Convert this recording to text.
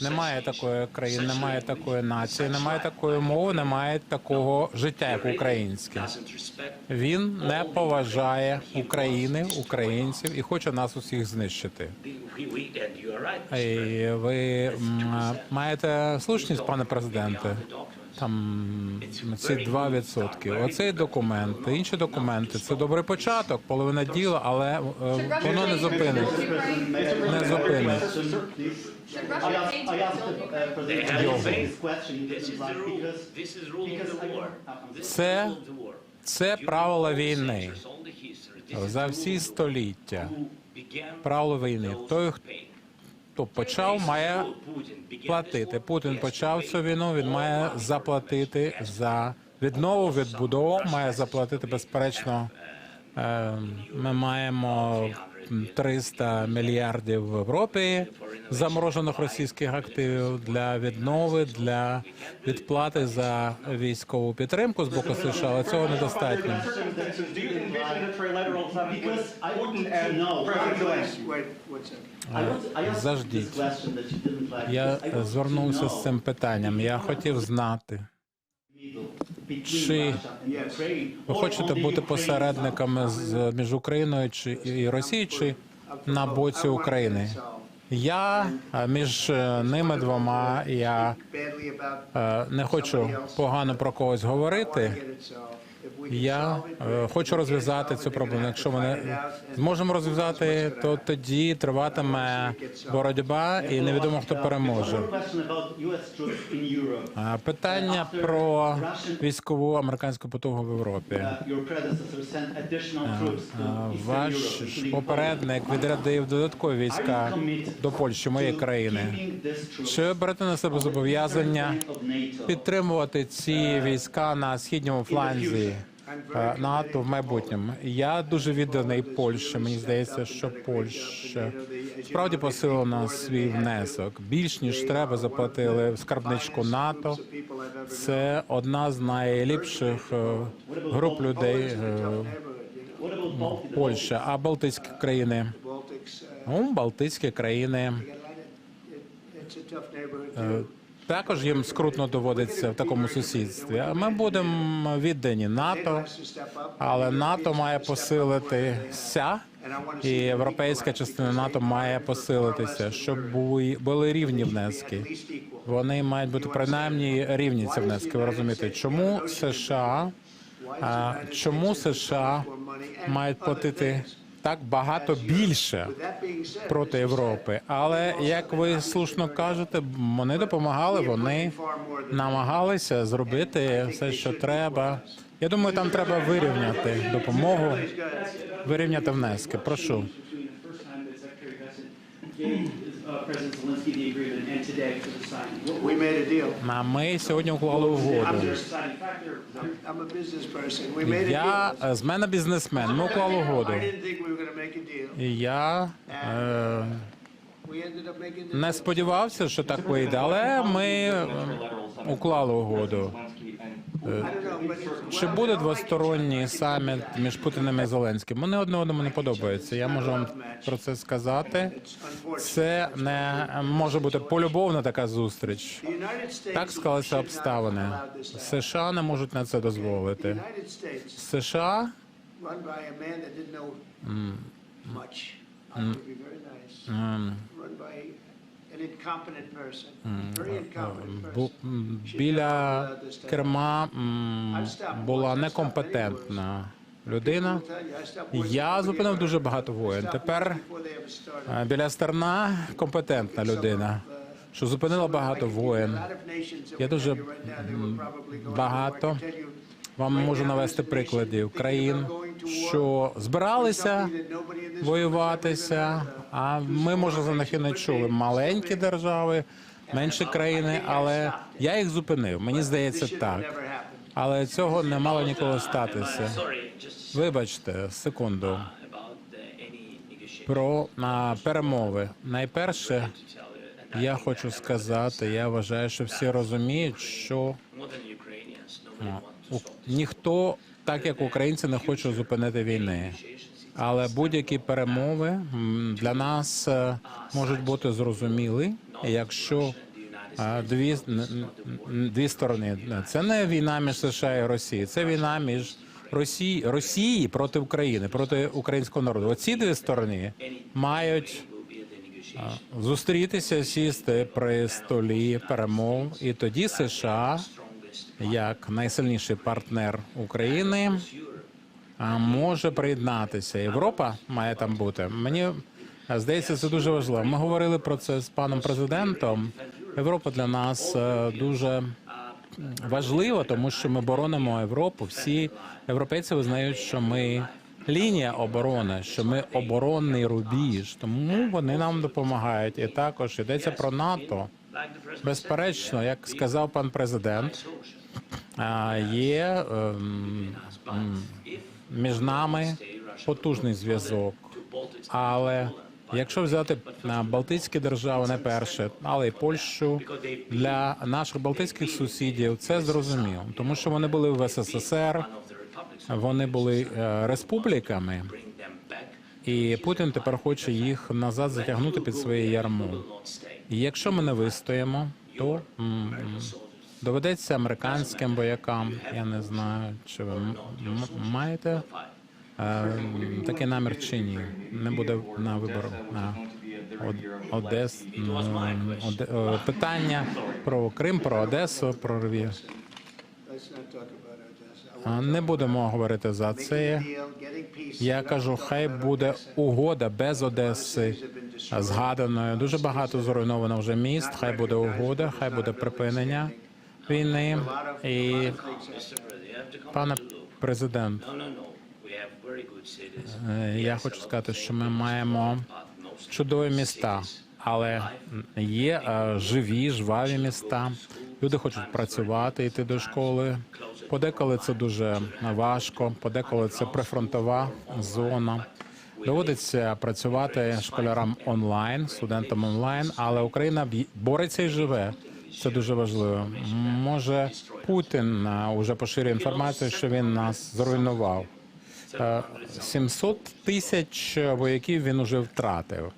Немає такої країни, немає такої нації, немає такої мови, немає такого життя, як українське. Він не поважає України, українців і хоче нас усіх знищити. І ви маєте слушність, пане президенте. Там ці 2%. Оцей документ, інші документи це добрий початок, половина діла, але е, воно не зупинить. Не зупинить. Це. Це правила війни за всі століття. Правило війни. Той. Хто почав, має платити. Путін почав цю війну. Він має заплатити за віднову, відбудову. Має заплатити безперечно. е, Ми маємо 300 мільярдів в Європі заморожених російських активів для віднови, для відплати за військову підтримку з боку США. Але цього недостатньо. Заждіть. Я звернувся з цим питанням. Я хотів знати. Чи Ви хочете бути посередниками з між Україною чи і Росією, чи на боці України? Я між е, ними двома я е, не хочу погано про когось говорити. Я е, хочу розв'язати цю проблему. Якщо ми не зможемо розв'язати, то тоді триватиме боротьба, і невідомо хто переможе. Питання про військову американську потугу в Європі. To Eastern Ваш попередник відрядив додаткові війська до Польщі, моєї країни. Чи берете на себе зобов'язання підтримувати ці війська на східньому фланзі е, НАТО в майбутньому? Я дуже відданий Польщі. Мені здається, що Польща справді посилила свій внесок. Більш ніж треба заплатили в скарбничку НАТО. Це одна з найліпших е, груп людей е? Польща, а Балтійські країни. Балтійські країни е, також їм скрутно доводиться в такому сусідстві. Ми будемо віддані НАТО, але НАТО має посилитися, і європейська частина НАТО має посилитися, щоб були, рівні внески. Вони мають бути принаймні рівні ці внески. Ви розумієте, чому США чому США мають платити так багато більше проти Європи? Але як ви слушно кажете, вони допомагали, вони намагалися зробити все, що треба. Я думаю, там треба вирівняти допомогу, вирівняти внески. Прошу. President Zelensky the agreement and today for the signing. What We made a deal. А ми сьогодні уклали угоду. was the deciding factor? I'm a business person. We made a Я deal. е, з мене бізнесмен. Ми уклали угоду. I didn't think we were going to make a deal. І я е, We ended up making the не deal. сподівався, що так вийде, але ми е, уклали угоду. Чи буде двосторонній саміт між Путіним і Зеленським? Вони одне одному не подобаються. Я можу вам про це сказати. Це не може бути полюбовна така зустріч. Так склалися обставини. США не можуть на це дозволити. США run by a бу- біля керма м, була некомпетентна людина. Я зупинив дуже багато воєн. Тепер е, біля стерна компетентна людина, що зупинила багато воєн. Я дуже багато. Вам можу навести прикладів країн, що збиралися воюватися, а ми може за них і не чули. Маленькі держави, менші країни, але я їх зупинив. Мені здається, так. Але цього не мало ніколи статися. Вибачте, секунду. Про на перемови. Найперше, я хочу сказати, я вважаю, що всі розуміють, що ніхто, так як українці, не хоче зупинити війни. Але будь-які перемови для нас е, можуть бути зрозумілі, якщо дві, н- н- дві сторони. Це не війна між США і Росією, це війна між Росії, Росії проти України, проти українського народу. Оці дві сторони мають negotiation. зустрітися, сісти при столі перемов, і тоді США, як найсильніший партнер України, може приєднатися. Європа має там бути. Мені здається, це дуже важливо. Ми говорили про це з паном президентом. Європа для нас е, дуже важлива, тому що ми боронимо Європу. Всі європейці визнають, що ми лінія оборони, що ми оборонний рубіж. Тому вони нам допомагають. І також йдеться про НАТО. Безперечно, як сказав пан президент, є ем, між нами потужний зв'язок. Але якщо взяти а, Балтійські держави, не перше, але й Польщу для наших балтійських сусідів, це зрозуміло, тому що вони були в СССР, вони були е, республіками, і Путін тепер хоче їх назад затягнути під своє ярмо. І якщо ми не вистоїмо, то доведеться американським боякам. Я не знаю, чи ви маєте е, такий намір чи ні. Не буде на вибору на Од- Одес. Оде- е, Питання про Крим, про Одесу, про Львів. Не будемо говорити за це. Я кажу, хай буде угода без Одеси згаданою. Дуже багато зруйновано вже міст. Хай буде угода, хай буде припинення війни. І пане президент, е, я хочу сказати, що ми маємо чудові міста, але є е, живі, жваві міста. Люди хочуть працювати, йти до школи. Подеколи це дуже важко, подеколи це прифронтова зона. Доводиться працювати школярам онлайн, студентам онлайн, але Україна бореться і живе. Це дуже важливо. Може, Путін е, уже поширює інформацію, що він нас зруйнував. Е, 700 тисяч вояків він уже втратив.